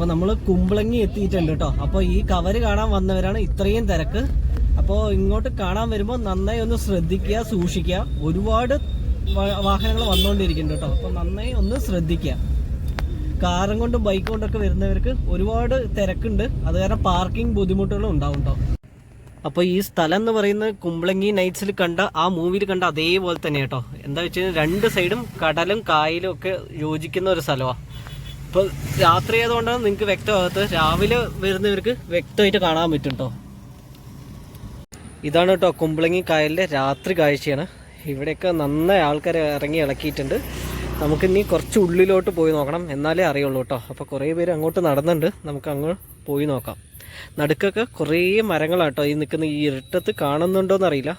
അപ്പോൾ നമ്മൾ കുമ്പളങ്ങി എത്തിയിട്ടുണ്ട് കേട്ടോ അപ്പോൾ ഈ കവര് കാണാൻ വന്നവരാണ് ഇത്രയും തിരക്ക്. അപ്പോൾ ഇങ്ങോട്ട് കാണാൻ വരുമ്പോൾ നന്നായി ഒന്ന് ശ്രദ്ധിക്കുക സൂക്ഷിക്കുക. ഒരുപാട് വാഹനങ്ങൾ വന്നുകൊണ്ടിരിക്കുന്നുണ്ട് കേട്ടോ അപ്പോൾ നന്നായി ഒന്ന് ശ്രദ്ധിക്കുക. കാറും കൊണ്ടും ബൈക്ക് കൊണ്ടൊക്കെ വരുന്നവർക്ക് ഒരുപാട് തിരക്കുണ്ട്. അത് കാരണം പാർക്കിംഗ് ബുദ്ധിമുട്ടുകളും ഉണ്ടാവും കേട്ടോ അപ്പോൾ ഈ സ്ഥലം എന്ന് പറയുന്നത് കുമ്പളങ്ങി നൈറ്റ്സിൽ കണ്ട ആ മൂവിയിൽ കണ്ട അതേപോലെ തന്നെ കേട്ടോ എന്താ വെച്ച് കഴിഞ്ഞാൽ രണ്ട് സൈഡും കടലും കായലും ഒക്കെ യോജിക്കുന്ന ഒരു സ്ഥലമാണ് ഇപ്പോൾ രാത്രി ആയതുകൊണ്ടാണ് നിങ്ങൾക്ക് വ്യക്തമാകത്ത് രാവിലെ വരുന്നവർക്ക് വ്യക്തമായിട്ട് കാണാൻ പറ്റും ഇതാണ് കേട്ടോ കുമ്പളങ്ങി കായലിലെ രാത്രി കാഴ്ചയാണ്. ഇവിടെയൊക്കെ നന്നായി ആൾക്കാരെ ഇറങ്ങി ഇളക്കിയിട്ടുണ്ട്. നമുക്ക് ഇനി കുറച്ച് ഉള്ളിലോട്ട് പോയി നോക്കണം എന്നാലേ അറിയുള്ളൂ കേട്ടോ. അപ്പോൾ കുറേ പേര് അങ്ങോട്ട് നടന്നുണ്ട് നമുക്ക് അങ്ങ് പോയി നോക്കാം. നടുക്കൊക്കെ കുറേ മരങ്ങളാട്ടോ ഈ നിൽക്കുന്ന ഈ ഇരുട്ടത്ത് കാണുന്നുണ്ടോയെന്ന് അറിയില്ല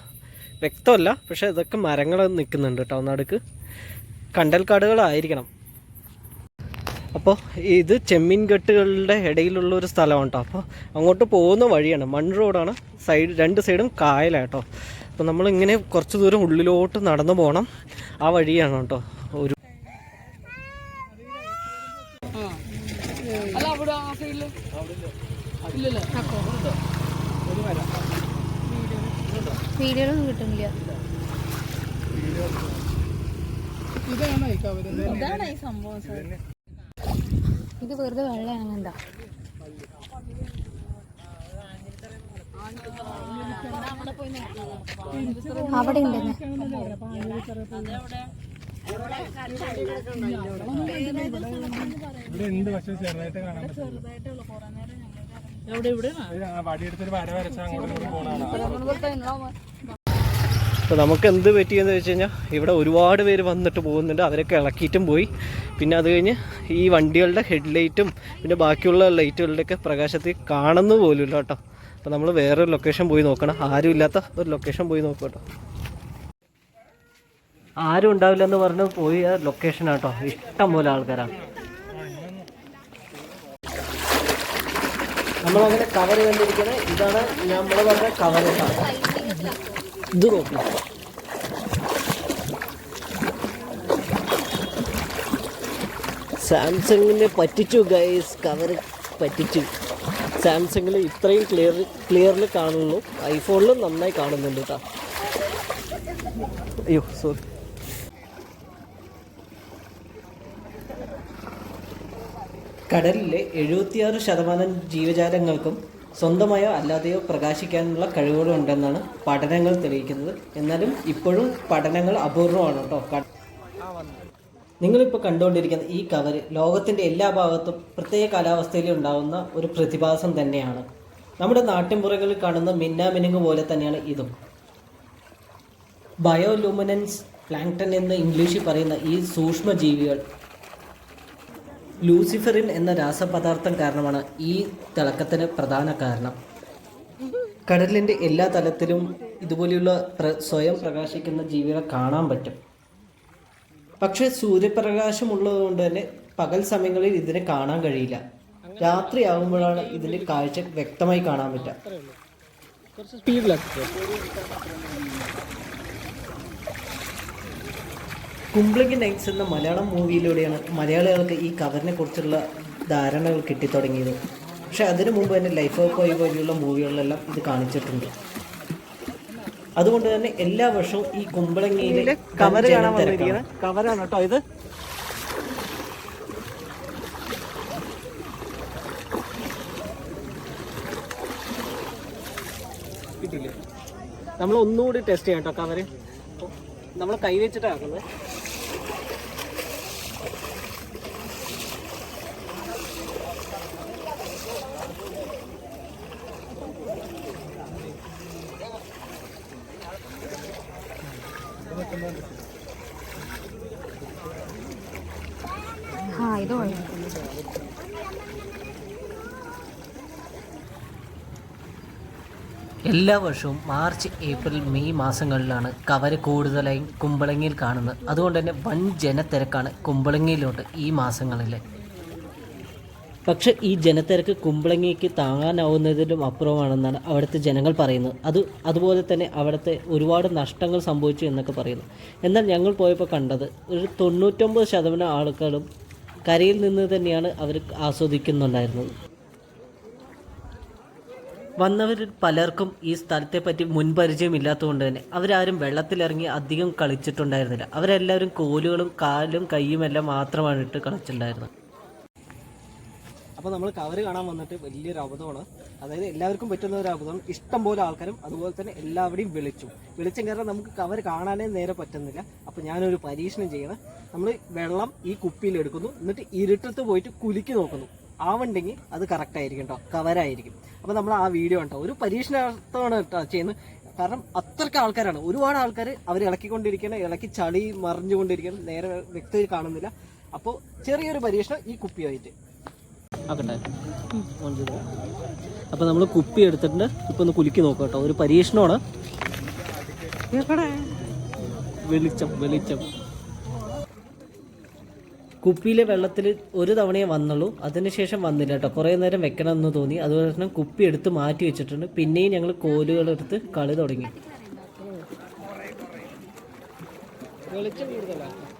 വ്യക്തമല്ല പക്ഷേ ഇതൊക്കെ മരങ്ങൾ നിൽക്കുന്നുണ്ട് കേട്ടോ നടുക്ക്. കണ്ടൽക്കാടുകളായിരിക്കണം. അപ്പോൾ ഇത് ചെമ്മീൻ കെട്ടുകളുടെ ഇടയിലുള്ള ഒരു സ്ഥലമാണ് കേട്ടോ അപ്പോൾ അങ്ങോട്ട് പോകുന്ന വഴിയാണ്. മൺ റോഡാണ്. സൈഡ് രണ്ട് സൈഡും കായലാണ് കേട്ടോ അപ്പോൾ നമ്മളിങ്ങനെ കുറച്ച് ദൂരം ഉള്ളിലോട്ട് നടന്നു പോകണം ആ വഴിയാണ് കേട്ടോ ഒരു വീഡിയോയിലൊന്നും കിട്ടുന്നില്ല. ഇതാണ് ഈ സംഭവം സാർ? ഇത് വെറുതെ വെള്ളയാണ് എന്താ അവിടെ ഉണ്ടെന്ന് ഇവിടെ? ഉണ്ട് പക്ഷെ ചെറുതായിട്ട് കാണാൻ വടിയെടുത്തൊരു വര വരച്ചാൽ അങ്ങോട്ട് അപ്പോൾ നമുക്ക് എന്ത് പറ്റിയെന്ന് വെച്ച് കഴിഞ്ഞാൽ ഇവിടെ ഒരുപാട് പേര് വന്നിട്ട് പോകുന്നുണ്ട്. അവരൊക്കെ ഇളക്കിയിട്ടും പോയി. പിന്നെ അത് കഴിഞ്ഞ് ഈ വണ്ടികളുടെ ഹെഡ് ലൈറ്റും പിന്നെ ബാക്കിയുള്ള ലൈറ്റുകളുടെയൊക്കെ പ്രകാശത്തിൽ കാണുന്നു പോലുമില്ല കേട്ടോ. അപ്പോൾ നമ്മൾ വേറൊരു ലൊക്കേഷൻ പോയി നോക്കണം. ആരും ഇല്ലാത്ത ഒരു ലൊക്കേഷൻ പോയി നോക്കുക കേട്ടോ. ആരും ഉണ്ടാവില്ല എന്ന് പറഞ്ഞ് പോയ ലൊക്കേഷൻ ആട്ടോ ഇഷ്ടം പോലെ ആൾക്കാരാണ്. നമ്മളങ്ങനെ കവർ കണ്ടിരിക്കുന്നത് ഇതാണ് നമ്മൾ പറഞ്ഞ കവർ ഇത് നോക്കി സാംസങ്ങിനെ പറ്റിച്ചു ഗൈസ് കവർ പറ്റിച്ചു. സാംസങ്ങിൽ ഇത്രയും ക്ലിയർ ക്ലിയറിൽ കാണുന്നു. ഐഫോണിലും നന്നായി കാണുന്നുണ്ട് കേട്ടോ അയ്യോ സോറി കടലിലെ എഴുപത്തിയാറ് ശതമാനം ജീവജാലങ്ങൾക്കും സ്വന്തമായോ അല്ലാതെയോ പ്രകാശിക്കാനുള്ള കഴിവുകളുണ്ടെന്നാണ് പഠനങ്ങൾ തെളിയിക്കുന്നത്. എന്നാലും ഇപ്പോഴും പഠനങ്ങൾ അപൂർവമാണ് കേട്ടോ. നിങ്ങളിപ്പോൾ കണ്ടുകൊണ്ടിരിക്കുന്ന ഈ കവർ ലോകത്തിന്റെ എല്ലാ ഭാഗത്തും പ്രത്യേക കാലാവസ്ഥയിൽ ഉണ്ടാകുന്ന ഒരു പ്രതിഭാസം തന്നെയാണ്. നമ്മുടെ നാട്ടിൻപുറകളിൽ കാണുന്ന മിന്നാമിനുങ്ങ് പോലെ തന്നെയാണ് ഇതും. ബയോലൂമിനൻസ് പ്ലാങ്ടൺ എന്ന് ഇംഗ്ലീഷിൽ പറയുന്ന ഈ സൂക്ഷ്മജീവികൾ ലൂസിഫറിൻ എന്ന രാസപദാർത്ഥം കാരണമാണ് ഈ തിളക്കത്തിന് പ്രധാന കാരണം. കടലിന്റെ എല്ലാ തലത്തിലും ഇതുപോലെയുള്ള സ്വയം പ്രകാശിക്കുന്ന ജീവികളെ കാണാൻ പറ്റും. പക്ഷേ സൂര്യപ്രകാശം ഉള്ളതുകൊണ്ട് തന്നെ പകൽ സമയങ്ങളിൽ ഇതിനെ കാണാൻ കഴിയില്ല. രാത്രിയാകുമ്പോഴാണ് ഇതിന്റെ കാഴ്ച വ്യക്തമായി കാണാൻ പറ്റുക. കുംബ്ലിംഗ് നൈറ്റ്സ് എന്ന മലയാളം മൂവിയിലൂടെയാണ് മലയാളികൾക്ക് ഈ കവറിനെ കുറിച്ചുള്ള ധാരണകൾ കിട്ടിത്തുടങ്ങിയത്. പക്ഷേ അതിനു മുമ്പ് തന്നെ ലൈഫ് ഓഫ് ബോയ് പോലെയുള്ള മൂവികളിലെല്ലാം ഇത് കാണിച്ചിട്ടുണ്ട്. അതുകൊണ്ട് തന്നെ എല്ലാ വർഷവും ഈ കുമ്പളങ്ങിയിലെ കവർ കാണാൻ കവറാണ് കേട്ടോ ഇത്. കിട്ടില്ലേ? നമ്മൾ ഒന്നുകൂടി ടെസ്റ്റ് ചെയ്യാം കേട്ടോ കവര് നമ്മൾ കൈ വെച്ചിട്ടാണ് ആ എല്ലാ വർഷവും മാർച്ച് ഏപ്രിൽ മെയ് മാസങ്ങളിലാണ് കവര് കൂടുതലായും കുമ്പളങ്ങിയിൽ കാണുന്നത്. അതുകൊണ്ട് തന്നെ വൻ ജനത്തിരക്കാണ് കുമ്പളങ്ങിയിലോട്ട് ഈ മാസങ്ങളിൽ പക്ഷേ ഈ ജനത്തിരക്ക് കുമ്പളങ്ങിക്ക് താങ്ങാനാവുന്നതിലും അപ്പുറമാണെന്നാണ് അവിടുത്തെ ജനങ്ങൾ പറയുന്നത്. അത് അതുപോലെ തന്നെ അവിടുത്തെ ഒരുപാട് നഷ്ടങ്ങൾ സംഭവിച്ചു എന്നൊക്കെ പറയുന്നു. എന്നാൽ ഞങ്ങൾ പോയപ്പോൾ കണ്ടത് ഒരു തൊണ്ണൂറ്റൊമ്പത് ശതമാനം ആളുകളും കരയിൽ നിന്ന് തന്നെയാണ് അവർ ആസ്വദിക്കുന്നുണ്ടായിരുന്നത്. വന്നവരിൽ പലർക്കും ഈ സ്ഥലത്തെ പറ്റി മുൻപരിചയമില്ലാത്തതുകൊണ്ട് തന്നെ അവരാരും വെള്ളത്തിലിറങ്ങി അധികം കളിച്ചിട്ടുണ്ടായിരുന്നില്ല. അവരെല്ലാവരും കോലുകളും കാലും കൈയുമെല്ലാം മാത്രമാണ് ഇട്ട് കളിച്ചിട്ടുണ്ടായിരുന്നത്. അപ്പോൾ നമ്മൾ കവർ കാണാൻ വന്നിട്ട് വലിയൊരു അബദ്ധമാണ്. അതായത് എല്ലാവർക്കും പറ്റുന്ന ഒരു അബദ്ധം. ഇഷ്ടം പോലെ ആൾക്കാരും അതുപോലെ തന്നെ എല്ലാവരുടെയും വിളിച്ചു. വിളിച്ചും കാരണം നമുക്ക് കവർ കാണാനേ നേരെ പറ്റുന്നില്ല. അപ്പോൾ ഞാനൊരു പരീക്ഷണം ചെയ്യണം. നമ്മൾ വെള്ളം ഈ കുപ്പിയിൽ എടുക്കുന്നു. എന്നിട്ട് ഇരുട്ടത്ത് പോയിട്ട് കുലുക്കി നോക്കുന്നു. ആവണ്ടെങ്കിൽ അത് കറക്റ്റ് ആയിരിക്കും കേട്ടോ കവറായിരിക്കും അപ്പോൾ നമ്മൾ ആ വീഡിയോ കേട്ടോ ഒരു പരീക്ഷണാർത്ഥമാണ് കേട്ടോ ചെയ്യുന്നത്. കാരണം അത്രയ്ക്ക് ആൾക്കാരാണ്. ഒരുപാട് ആൾക്കാർ അവർ ഇളക്കിക്കൊണ്ടിരിക്കണം ഇളക്കി ചളി മറിഞ്ഞുകൊണ്ടിരിക്കണം നേരെ വ്യക്തമായി കാണുന്നില്ല. അപ്പോൾ ചെറിയൊരു പരീക്ഷണം ഈ കുപ്പിയായിട്ട്. ആക്കട്ടെ അപ്പോൾ നമ്മൾ കുപ്പി എടുത്തിട്ടുണ്ട്. ഇപ്പോൾ ഒന്ന് കുലുക്കി നോക്കാം കേട്ടോ. ഒരു പരീക്ഷണമാണ്. വെളിച്ചം വെളിച്ചം. കുപ്പിയിലെ വെള്ളത്തിൽ ഒരു തവണയേ വന്നുള്ളൂ. അതിനുശേഷം വന്നില്ല കേട്ടോ. കുറേ നേരം വെക്കണം എന്ന് തോന്നി. അതുപോലെ തന്നെ കുപ്പി എടുത്ത് മാറ്റി വെച്ചിട്ടുണ്ട്. പിന്നെയും ഞങ്ങൾ കോലുകൾ എടുത്ത് കളി തുടങ്ങി. വെളിച്ചം കൂടുതലാണ്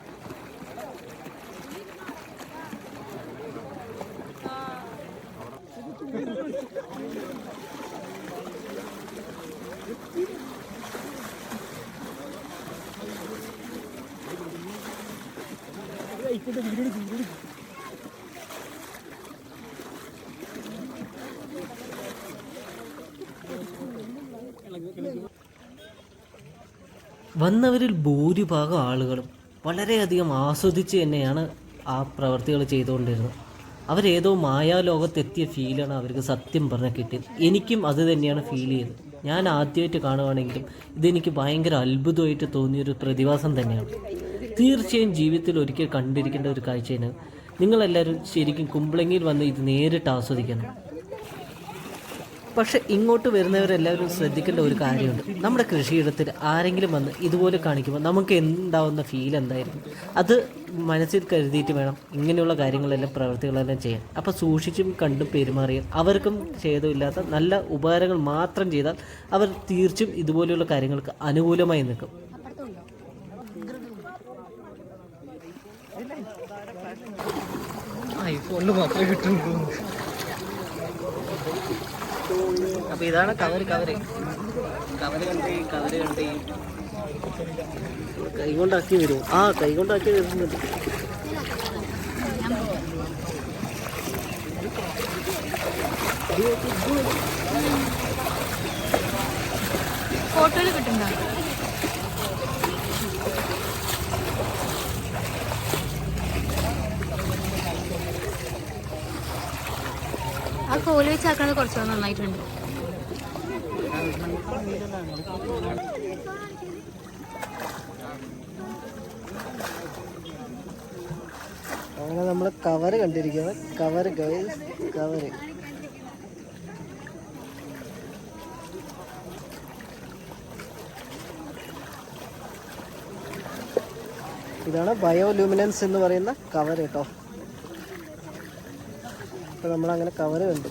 വന്നവരിൽ ഭൂരിഭാഗം ആളുകളും വളരെയധികം ആസ്വദിച്ച് തന്നെയാണ് ആ പ്രവർത്തികൾ ചെയ്തുകൊണ്ടിരുന്നത്. അവരേതോ മായാലോകത്തെത്തിയ ഫീലാണ് അവർക്ക് സത്യം പറഞ്ഞ കിട്ടിയത്. എനിക്കും അത് തന്നെയാണ് ഫീൽ ചെയ്തത്. ഞാൻ ആദ്യമായിട്ട് കാണുവാണെങ്കിലും ഇതെനിക്ക് ഭയങ്കര അത്ഭുതമായിട്ട് തോന്നിയൊരു പ്രതിഭാസം തന്നെയാണ്. തീർച്ചയായും ജീവിതത്തിൽ ഒരിക്കൽ കണ്ടിരിക്കേണ്ട ഒരു കാഴ്ചയാണ്. നിങ്ങളെല്ലാവരും ശരിക്കും കുമ്പളങ്ങിയിൽ വന്ന് ഇത് നേരിട്ട് ആസ്വദിക്കണം. പക്ഷെ ഇങ്ങോട്ട് വരുന്നവരെല്ലാവരും ശ്രദ്ധിക്കേണ്ട ഒരു കാര്യമുണ്ട്. നമ്മുടെ കൃഷിയിടത്തിൽ ആരെങ്കിലും വന്ന് ഇതുപോലെ കാണിക്കുമ്പോൾ നമുക്ക് എന്താവുന്ന ഫീൽ എന്തായിരിക്കും? അത് മനസ്സിൽ കരുതിയിട്ട് വേണം ഇങ്ങനെയുള്ള കാര്യങ്ങളെല്ലാം പ്രവൃത്തികളെല്ലാം ചെയ്യാൻ. അപ്പോൾ സൂക്ഷിച്ചും കണ്ടും പെരുമാറിയാൽ അവർക്കും ഛേദമില്ലാത്ത നല്ല ഉപകാരങ്ങൾ മാത്രം ചെയ്താൽ അവർ തീർച്ചയായും ഇതുപോലെയുള്ള കാര്യങ്ങൾക്ക് അനുകൂലമായി നിൽക്കും. ഐഫോണിൽ മാത്രമേ കിട്ടുള്ളൂ അപ്പൊ ഇതാണ് കവര് കവര്. കവര് കണ്ട് കവര് കണ്ട്. കൈ കൊണ്ടാക്കി വരും. ആ കൈ കൊണ്ടാക്കി വരുന്നുണ്ട് ഫോട്ടോയിൽ കിട്ടുന്നുണ്ടോ ആ കോൽ വെച്ചാക്കണത് കുറച്ചുകൂടെ നന്നായിട്ടുണ്ട്. അങ്ങനെ നമ്മൾ കവറ് കണ്ടിരിക്കുന്നത് കവറ് കവറ് ഇതാണ് ബയോലൂമിനൻസ് എന്ന് പറയുന്ന കവർ കേട്ടോ. അപ്പൊ നമ്മളങ്ങനെ കവറ് കണ്ടു.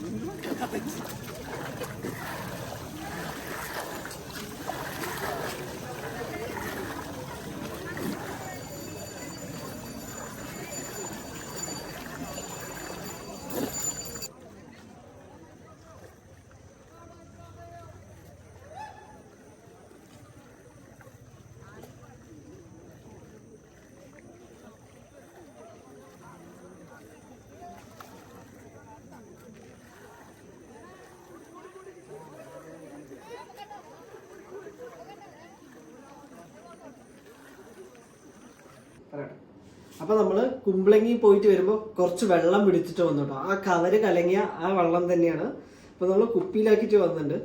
അപ്പൊ നമ്മൾ കുമ്പളങ്ങി പോയിട്ട് വരുമ്പോൾ കുറച്ച് വെള്ളം പിടിച്ചിട്ട് വന്നു കേട്ടോ ആ കവര് കലങ്ങിയ ആ വെള്ളം തന്നെയാണ്. അപ്പൊ നമ്മൾ കുപ്പിയിലാക്കിയിട്ട് വന്നിട്ടുണ്ട്.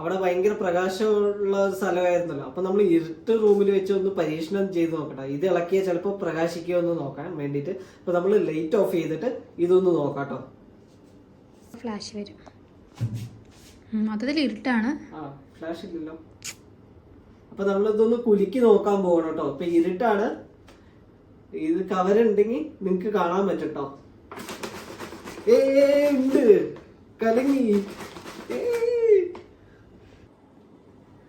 അവിടെ ഭയങ്കര പ്രകാശമുള്ള ഒരു സ്ഥലമായിരുന്നല്ലോ. അപ്പൊ നമ്മൾ ഇരുട്ട് റൂമിൽ വെച്ച് ഒന്ന് പരീക്ഷണം ചെയ്ത് നോക്കട്ടെ. ഇത് ഇളക്കിയാൽ ചിലപ്പോൾ പ്രകാശിക്കുമോ ഒന്ന് നോക്കാൻ വേണ്ടിയിട്ട്. അപ്പൊ നമ്മൾ ലൈറ്റ് ഓഫ് ചെയ്തിട്ട് ഇതൊന്ന് നോക്കാട്ടോ. കേട്ടോ ഫ്ലാഷ് വരും. മൊത്തത്തിൽ ഇരുട്ടാണ്. ആ ഫ്ലാഷ് ഇല്ലല്ലോ. അപ്പൊ നമ്മളിതൊന്ന് കുലുക്കി നോക്കാൻ പോകണം കേട്ടോ. ഇപ്പൊ ഇരുട്ടാണ്. ഇത് കവറുണ്ടെങ്കിൽ നിങ്ങക്ക് കാണാൻ പറ്റും കേട്ടോ കലങ്ങി.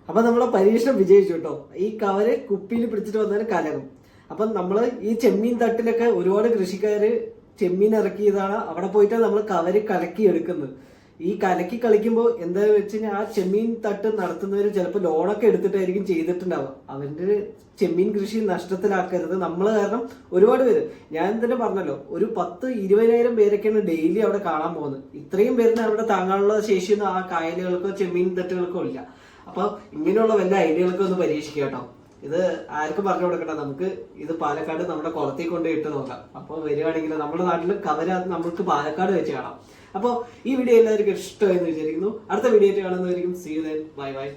അപ്പൊ നമ്മളെ പരീക്ഷണം വിജയിച്ചു കേട്ടോ. ഈ കവര് കുപ്പിയിൽ പിടിച്ചിട്ട് വന്നാൽ കലകും അപ്പൊ നമ്മൾ ഈ ചെമ്മീൻ തട്ടിലൊക്കെ ഒരുപാട് കൃഷിക്കാര് ചെമ്മീൻ ഇറക്കിയതാണ്. അവിടെ പോയിട്ട് നമ്മൾ കവര് കലക്കി എടുക്കുന്നത് ഈ കലക്കി കളിക്കുമ്പോൾ എന്താ വെച്ച് കഴിഞ്ഞാൽ ആ ചെമ്മീൻ തട്ട് നടത്തുന്നവർ ചിലപ്പോൾ ലോണൊക്കെ എടുത്തിട്ടായിരിക്കും ചെയ്തിട്ടുണ്ടാവുക. അവന്റെ ചെമ്മീൻ കൃഷി നഷ്ടത്തിലാക്കരുത്. നമ്മൾ കാരണം ഒരുപാട് പേര് ഞാൻ തന്നെ പറഞ്ഞല്ലോ ഒരു പത്ത് ഇരുപതിനായിരം പേരൊക്കെയാണ് ഡെയിലി അവിടെ കാണാൻ പോകുന്നത്. ഇത്രയും പേരിന് അവിടെ താങ്ങാനുള്ള ശേഷിയൊന്നും ആ കായലുകൾക്കോ ചെമ്മീൻ തട്ടുകൾക്കോ ഇല്ല. അപ്പൊ ഇങ്ങനെയുള്ള വല്ല ഐഡിയകളൊക്കെ ഒന്ന് പരീക്ഷിക്കുക കേട്ടോ. ഇത് ആർക്കും പറഞ്ഞു കൊടുക്കണ്ട? നമുക്ക് ഇത് പാലക്കാട് നമ്മുടെ കുളത്തിൽ കൊണ്ട് ഇട്ട് നോക്കാം. അപ്പോൾ വരികയാണെങ്കിൽ നമ്മുടെ നാട്ടിൽ കവര നമുക്ക് പാലക്കാട് വെച്ച് കാണാം. അപ്പോൾ ഈ വീഡിയോ എല്ലാവർക്കും ഇഷ്ടമായെന്ന് വിചാരിക്കുന്നു. അടുത്ത വീഡിയോ ആയിട്ട് കാണുന്നതായിരിക്കും. See bye bye